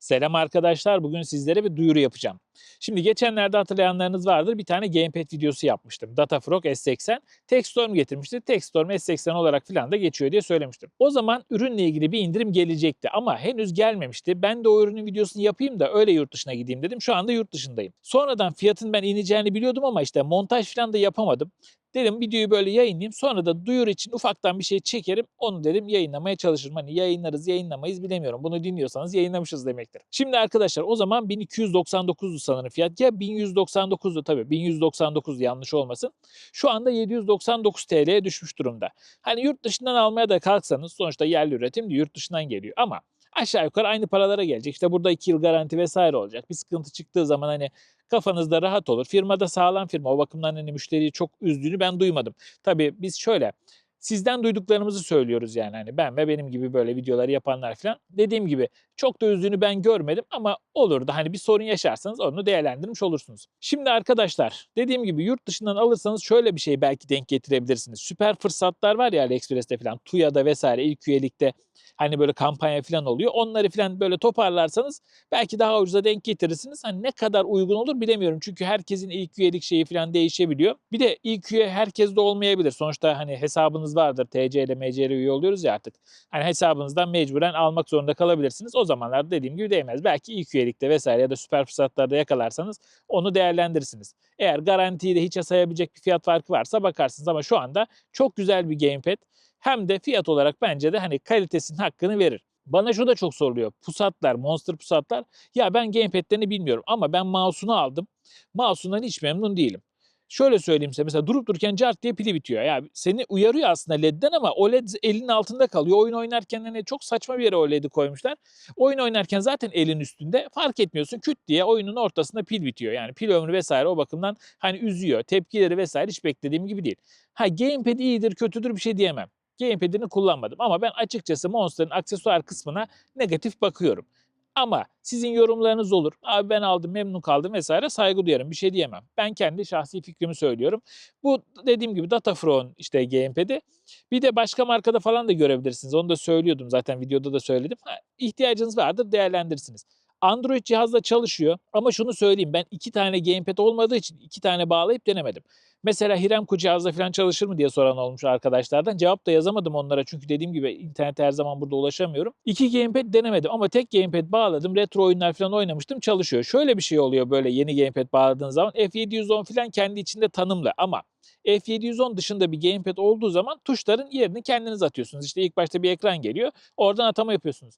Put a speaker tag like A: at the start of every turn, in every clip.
A: Selam arkadaşlar. Bugün sizlere bir duyuru yapacağım. Şimdi geçenlerde hatırlayanlarınız vardır. Bir tane gamepad videosu yapmıştım. Datafrog S80. Textstorm getirmişti. Textstorm S80 olarak filan da geçiyor diye söylemiştim. O zaman ürünle ilgili bir indirim gelecekti ama henüz gelmemişti. Ben de o ürünün videosunu yapayım da öyle yurt dışına gideyim dedim. Şu anda yurt dışındayım. Sonradan fiyatın ben ineceğini biliyordum ama işte montaj filan da yapamadım. Dedim videoyu böyle yayınlayayım. Sonra da duyuru için ufaktan bir şey çekerim. Onu dedim yayınlamaya çalışırım. Hani yayınlarız yayınlamayız bilemiyorum. Bunu dinliyorsanız yayınlamışız demektir. Şimdi arkadaşlar o zaman 1299'du sanırım fiyat. Ya 1199'du tabii. 1199 yanlış olmasın. Şu anda 799 TL'ye düşmüş durumda. Hani yurt dışından almaya da kalksanız sonuçta yerli üretim de yurt dışından geliyor. Ama aşağı yukarı aynı paralara gelecek. İşte burada 2 yıl garanti vesaire olacak. Bir sıkıntı çıktığı zaman hani kafanızda rahat olur. Firmada sağlam firma. O bakımdan hani müşteriyi çok üzdüğünü ben duymadım. Tabii biz şöyle sizden duyduklarımızı söylüyoruz yani hani ben ve benim gibi böyle videoları yapanlar falan. Dediğim gibi çok da üzdüğünü ben görmedim ama olur da hani bir sorun yaşarsanız onu değerlendirmiş olursunuz. Şimdi arkadaşlar dediğim gibi yurt dışından alırsanız şöyle bir şey belki denk getirebilirsiniz. Süper fırsatlar var ya AliExpress'te falan, TUYA'da vesaire ilk üyelikte hani böyle kampanya falan oluyor. Onları falan böyle toparlarsanız belki daha ucuza denk getirirsiniz. Hani ne kadar uygun olur bilemiyorum. Çünkü herkesin ilk üyelik şeyi falan değişebiliyor. Bir de ilk üye herkes de olmayabilir. Sonuçta hani hesabınız vardır. TC ile MC ile üye oluyoruz ya artık. Hani hesabınızdan mecburen almak zorunda kalabilirsiniz. O zamanlar dediğim gibi değmez. Belki ilk üyelikte vesaire ya da süper fırsatlarda yakalarsanız onu değerlendirirsiniz. Eğer garantiyi de hiçe sayabilecek bir fiyat farkı varsa bakarsınız ama şu anda çok güzel bir gamepad. Hem de fiyat olarak bence de hani kalitesinin hakkını verir. Bana şu da çok soruluyor. Pusatlar, monster pusatlar. Ya ben gamepad'lerini bilmiyorum ama ben mouse'unu aldım. Mouse'undan hiç memnun değilim. Şöyle söyleyeyim size mesela durup dururken cart diye pili bitiyor. Ya seni uyarıyor aslında LED'den ama o LED elin altında kalıyor. Oyun oynarken hani çok saçma bir yere o LED'i koymuşlar. Oyun oynarken zaten elin üstünde fark etmiyorsun. Küt diye oyunun ortasında pil bitiyor. Yani pil ömrü vesaire o bakımdan hani üzüyor. Tepkileri vesaire hiç beklediğim gibi değil. Ha gamepad iyidir kötüdür bir şey diyemem. Gamepad'ini kullanmadım ama ben açıkçası Monster'ın aksesuar kısmına negatif bakıyorum. Ama sizin yorumlarınız olur. Abi ben aldım memnun kaldım vesaire saygı duyarım bir şey diyemem. Ben kendi şahsi fikrimi söylüyorum. Bu dediğim gibi Datafrog'un işte gamepad'i. Bir de başka markada falan da görebilirsiniz. Onu da söylüyordum zaten videoda da söyledim. Ha, ihtiyacınız vardır değerlendirirsiniz. Android cihazda çalışıyor ama şunu söyleyeyim ben iki tane gamepad olmadığı için iki tane bağlayıp denemedim. Mesela Hiremku cihazda falan çalışır mı diye soran olmuş arkadaşlardan. Cevap da yazamadım onlara çünkü dediğim gibi internete her zaman burada ulaşamıyorum. İki gamepad denemedim ama tek gamepad bağladım. Retro oyunlar falan oynamıştım çalışıyor. Şöyle bir şey oluyor böyle yeni gamepad bağladığın zaman. F710 falan kendi içinde tanımlı ama F710 dışında bir gamepad olduğu zaman tuşların yerini kendiniz atıyorsunuz. İşte ilk başta bir ekran geliyor. Oradan atama yapıyorsunuz.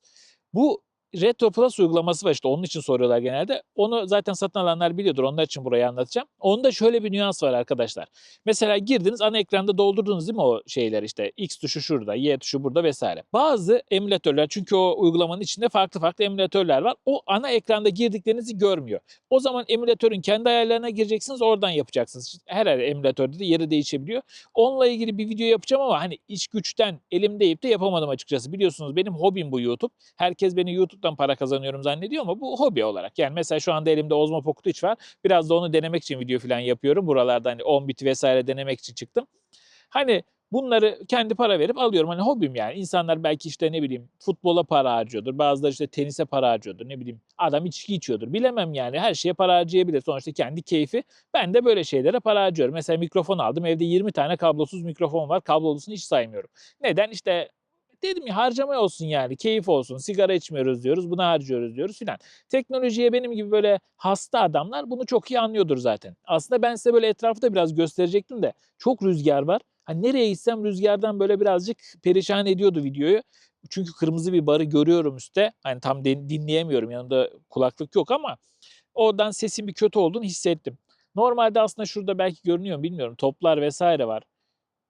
A: Bu Retro Plus uygulaması var işte onun için soruyorlar genelde. Onu zaten satın alanlar biliyordur. Onlar için burayı anlatacağım. Onda şöyle bir nüans var arkadaşlar. Mesela girdiniz ana ekranda doldurdunuz değil mi o şeyler işte X tuşu şurada, Y tuşu burada vesaire. Bazı emülatörler çünkü o uygulamanın içinde farklı farklı emülatörler var. O ana ekranda girdiklerinizi görmüyor. O zaman emülatörün kendi ayarlarına gireceksiniz oradan yapacaksınız. Her her emülatörde de yeri değişebiliyor. Onunla ilgili bir video yapacağım ama hani iş güçten elimdeyip de yapamadım açıkçası. Biliyorsunuz benim hobim bu YouTube. Herkes beni YouTube YouTube'dan para kazanıyorum zannediyor ama bu hobi olarak. Yani mesela şu anda elimde Osmo Pocket 3 var. Biraz da onu denemek için video falan yapıyorum. Buralarda hani 10 bit vesaire denemek için çıktım. Hani bunları kendi para verip alıyorum. Hani hobim yani. İnsanlar belki işte ne bileyim futbola para harcıyordur. Bazıları işte tenise para harcıyordur. Ne bileyim adam içki içiyordur. Bilemem yani. Her şeye para harcayabilir. Sonuçta kendi keyfi. Ben de böyle şeylere para harcıyorum. Mesela mikrofon aldım. Evde 20 tane kablosuz mikrofon var. Kablolusunu hiç saymıyorum. Neden? İşte dedim ya harcama olsun yani keyif olsun sigara içmiyoruz diyoruz buna harcıyoruz diyoruz filan. Teknolojiye benim gibi böyle hasta adamlar bunu çok iyi anlıyordur zaten. Aslında ben size böyle etrafta biraz gösterecektim de çok rüzgar var. Hani nereye gitsem rüzgardan böyle birazcık perişan ediyordu videoyu. Çünkü kırmızı bir barı görüyorum üstte. Hani tam dinleyemiyorum yanında kulaklık yok ama oradan sesin bir kötü olduğunu hissettim. Normalde aslında şurada belki görünüyor bilmiyorum toplar vesaire var.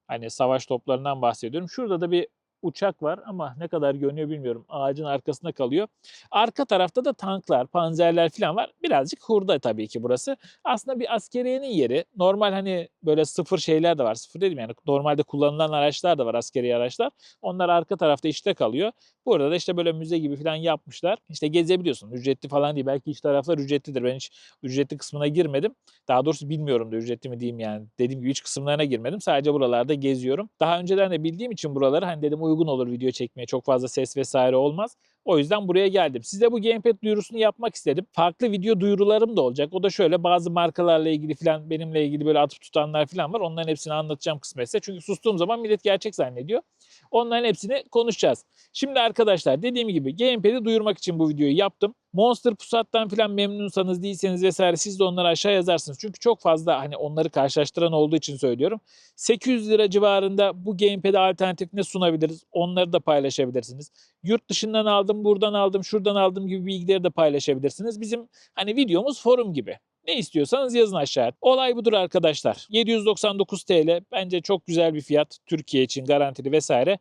A: Hani savaş toplarından bahsediyorum. Şurada da bir uçak var ama ne kadar görünüyor bilmiyorum. Ağacın arkasında kalıyor. Arka tarafta da tanklar, panzerler falan var. Birazcık hurda tabii ki burası. Aslında bir askeriyenin yeri. Normal hani böyle sıfır şeyler de var. Sıfır dedim yani normalde kullanılan araçlar da var askeri araçlar. Onlar arka tarafta işte kalıyor. Burada da işte böyle müze gibi falan yapmışlar. İşte gezebiliyorsun. Ücretli falan değil. Belki iç taraflar ücretlidir. Ben hiç ücretli kısmına girmedim. Daha doğrusu bilmiyorum da ücretli mi diyeyim yani. Dediğim gibi iç kısımlarına girmedim. Sadece buralarda geziyorum. Daha önceden de bildiğim için buraları hani dedim uygun olur video çekmeye. Çok fazla ses vesaire olmaz. O yüzden buraya geldim. Size bu gamepad duyurusunu yapmak istedim. Farklı video duyurularım da olacak. O da şöyle bazı markalarla ilgili falan benimle ilgili böyle atıp tutanlar falan var. Onların hepsini anlatacağım kısmetse. Çünkü sustuğum zaman millet gerçek zannediyor. Onların hepsini konuşacağız. Şimdi arkadaşlar dediğim gibi gamepad'i duyurmak için bu videoyu yaptım. Monster Pusat'tan falan memnunsanız değilseniz vesaire siz de onları aşağı yazarsınız. Çünkü çok fazla hani onları karşılaştıran olduğu için söylüyorum. 800 lira civarında bu gamepad'e alternatif ne sunabiliriz? Onları da paylaşabilirsiniz. Yurt dışından aldım, buradan aldım, şuradan aldım gibi bilgileri de paylaşabilirsiniz. Bizim hani videomuz forum gibi. Ne istiyorsanız yazın aşağıya. Olay budur arkadaşlar. 799 TL bence çok güzel bir fiyat. Türkiye için garantili vesaire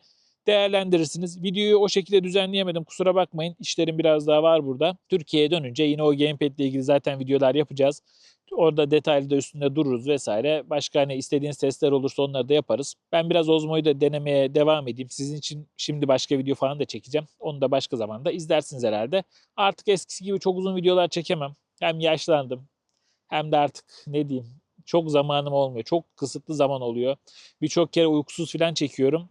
A: değerlendirirsiniz. Videoyu o şekilde düzenleyemedim. Kusura bakmayın. İşlerim biraz daha var burada. Türkiye'ye dönünce yine o gamepad ile ilgili zaten videolar yapacağız. Orada detaylı da üstünde dururuz vesaire. Başka hani istediğiniz testler olursa onları da yaparız. Ben biraz Ozmo'yu da denemeye devam edeyim. Sizin için şimdi başka video falan da çekeceğim. Onu da başka zamanda izlersiniz herhalde. Artık eskisi gibi çok uzun videolar çekemem. Hem yaşlandım hem de artık ne diyeyim çok zamanım olmuyor. Çok kısıtlı zaman oluyor. Birçok kere uykusuz falan çekiyorum.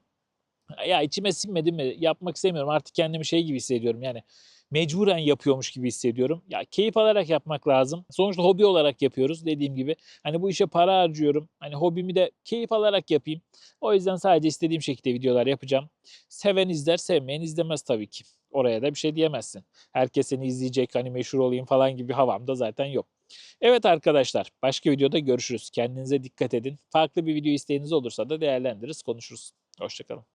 A: Ya içime sinmedi mi yapmak istemiyorum. Artık kendimi şey gibi hissediyorum yani mecburen yapıyormuş gibi hissediyorum. Ya keyif alarak yapmak lazım. Sonuçta hobi olarak yapıyoruz dediğim gibi. Hani bu işe para harcıyorum. Hani hobimi de keyif alarak yapayım. O yüzden sadece istediğim şekilde videolar yapacağım. Seven izler, sevmeyen izlemez tabii ki. Oraya da bir şey diyemezsin. Herkes seni izleyecek, hani meşhur olayım falan gibi havam da zaten yok. Evet arkadaşlar, başka videoda görüşürüz. Kendinize dikkat edin. Farklı bir video isteğiniz olursa da değerlendiririz, konuşuruz. Hoşçakalın.